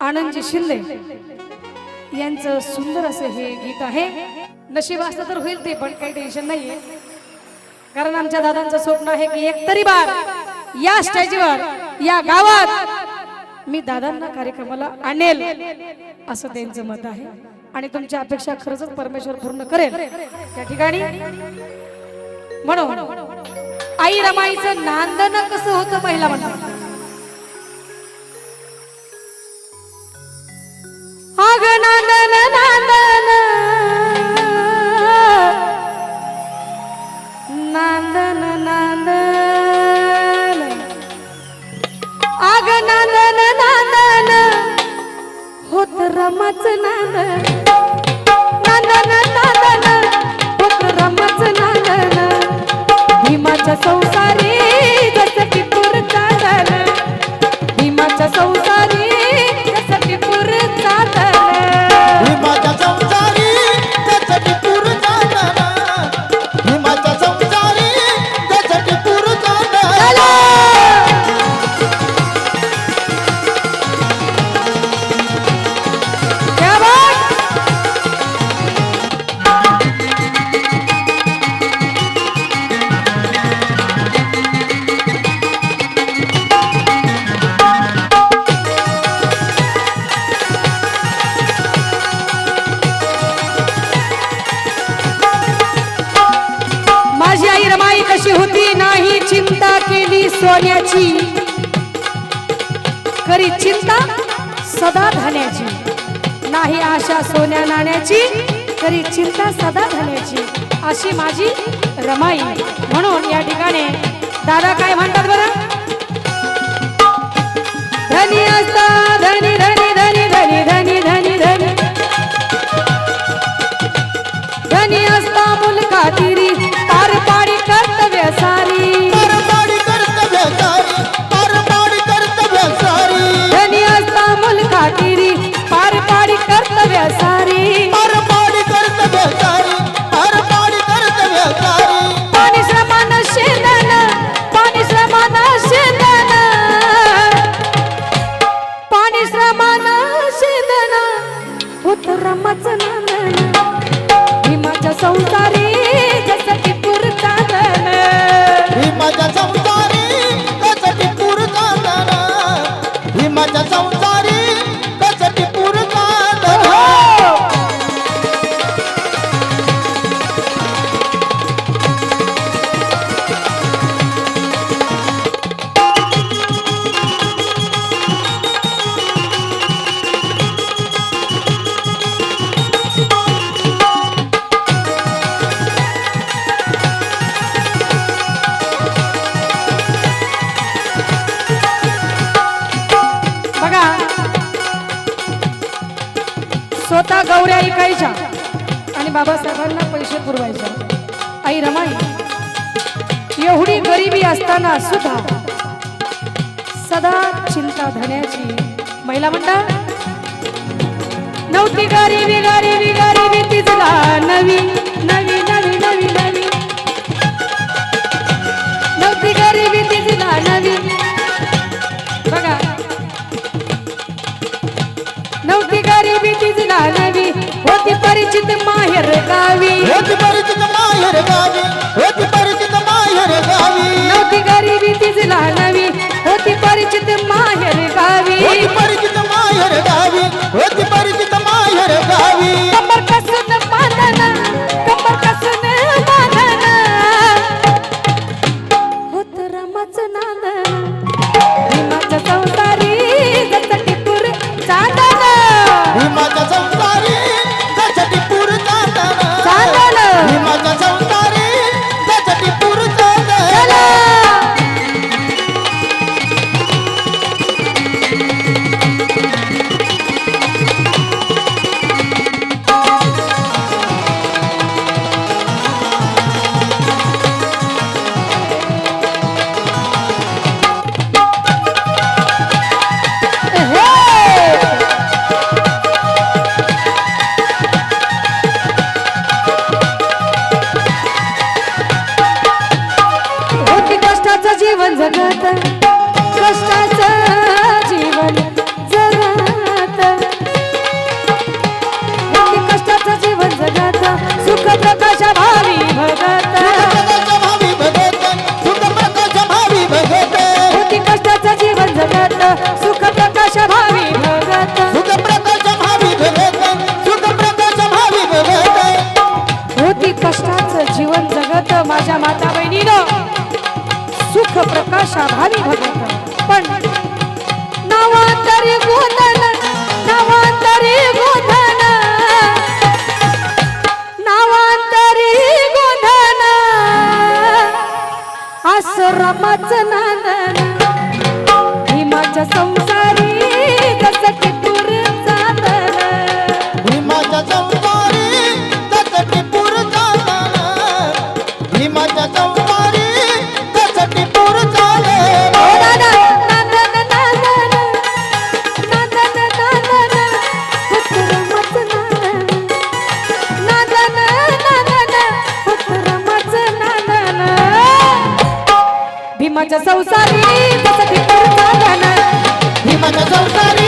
आनंदजी शिंदे यांचं सुंदर असं हे गीत आहे. नशीब असलं तर होईल ते पण काही टेन्शन नाहीये. कारण आमच्या दादांचं स्वप्न आहे की एक तरी बार या स्टेजवर या गावात मी दादांना कार्यक्रमाला आणेल असं त्यांचं मत आहे. आणि तुमच्या अपेक्षा खरंच परमेश्वर पूर्ण करेल. त्या ठिकाणी म्हणून आई रमाईचं नांदन कसं होतं महिला म्हणतात माझी कशी होती नाही चिंता केली सोन्याची. खरी चिंता सदा धान्याची. नाही आशा सोन्या नाण्याची करी चिंता सदा धान्याची. अशी माझी रमाई. म्हणून या ठिकाणी दादा काय म्हणतात बरं? धनी असता धनी धनी. स्वतः गौऱ्या ऐकायच्या आणि बाबासाहेबांना पैसे पुरवायच्या आई रमाई एवढी गरिबी असताना सुद्धा सदा चिंता धण्याची महिला म्हणता नव्हती गरिबी गरिबी गरिबी तिजला नवी. कर गावी भाषा भावी भगवंत. पण नावांतरी गोधन नावांतरी गोधन. नावांतरी गोधन. असं नांदन भीमाच्या भीमाच्या संसारी जसं भीमाच्या संसारी.